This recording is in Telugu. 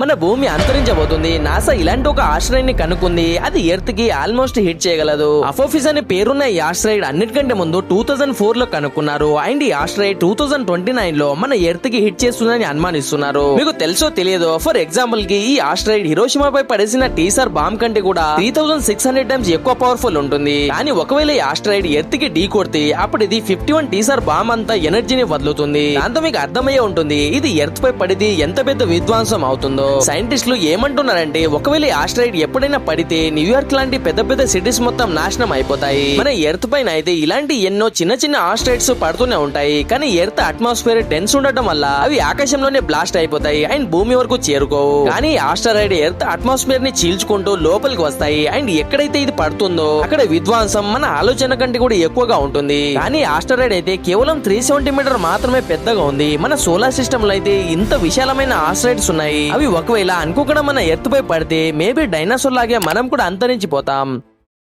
మన భూమి అంతరించబోతుంది. నాసా ఇలాంటి ఒక ఆశ్రయాన్ని కనుక్కుంది. అది ఎర్త్కి ఆల్మోస్ట్ హిట్ చేయగలదు. అఫోఫిస్ అనే పేరున్న ఈ ఆస్ట్రాయిడ్ అన్నిటికంటే ముందు టూ థౌసండ్ ఫోర్లో కనుక్కున్నారు. అండ్ ఈ ఆస్ట్రాయిడ్ టూ థౌసండ్ ట్వంటీ నైన్లో మన ఎర్త్కి హిట్ చేస్తుందని అనుమానిస్తున్నారు. మీకు తెలుసో తెలియదో ఫర్ ఎగ్జాంపుల్కి ఈ ఆస్ట్రాయిడ్ హిరోషిమాపై పడేసిన టీసర్ బాంబ్ కంటే కూడా three thousand six hundred times ఎక్కువ పవర్ఫుల్ ఉంటుంది. కానీ ఒకవేళ ఈ ఆస్ట్రాయిడ్ ఎర్త్కి ఢీ కొడితే అప్పుడు ఇది ఫిఫ్టీ వన్ టీసర్ బాంబ్ అంతా ఎనర్జీని వదులుతుంది. దాంతో మీకు అర్థమయ్యే ఉంటుంది ఇది ఎర్త్ పై పడిది ఎంత పెద్ద విధ్వంసం అవుతుందో. సైంటిస్టులు ఏమంటున్నారంటే ఒకవేళ ఆస్ట్రాయిడ్ ఎప్పుడైనా పడితే న్యూయార్క్ లాంటి పెద్ద పెద్ద సిటీస్ మొత్తం నాశనం అయిపోతాయి. మన ఎర్త్ పైన అయితే ఇలాంటి ఎన్నో చిన్న చిన్న ఆస్ట్రాయిడ్స్ పడుతూనే ఉంటాయి. కానీ ఎర్త్ అట్మాస్ఫియర్ డెన్స్ ఉండటం వల్ల అవి ఆకాశంలోనే బ్లాస్ట్ అయిపోతాయి. అండ్ భూమి వరకు చేరుకోవు. కానీ ఆస్ట్రాయిడ్ ఎర్త్ అట్మాస్ఫియర్ని చీల్చుకుంటూ లోపలికి వస్తాయి. అండ్ ఎక్కడైతే ఇది పడుతుందో అక్కడ విధ్వాంసం మన ఆలోచన కంటే కూడా ఎక్కువగా ఉంటుంది. కానీ ఆస్ట్రాయిడ్ అయితే కేవలం త్రీ సెవెంటీ మీటర్ మాత్రమే పెద్దగా ఉంది. మన సోలార్ సిస్టమ్లో అయితే ఇంత విశాలమైన ఆస్ట్రాయిడ్స్ ఉన్నాయి. అవి ఒకవేళ అనుకోకుండా మన ఎత్తుపై పడితే మేబీ డైనాసోర్ లాగే మనం కూడా అంతరించిపోతాం.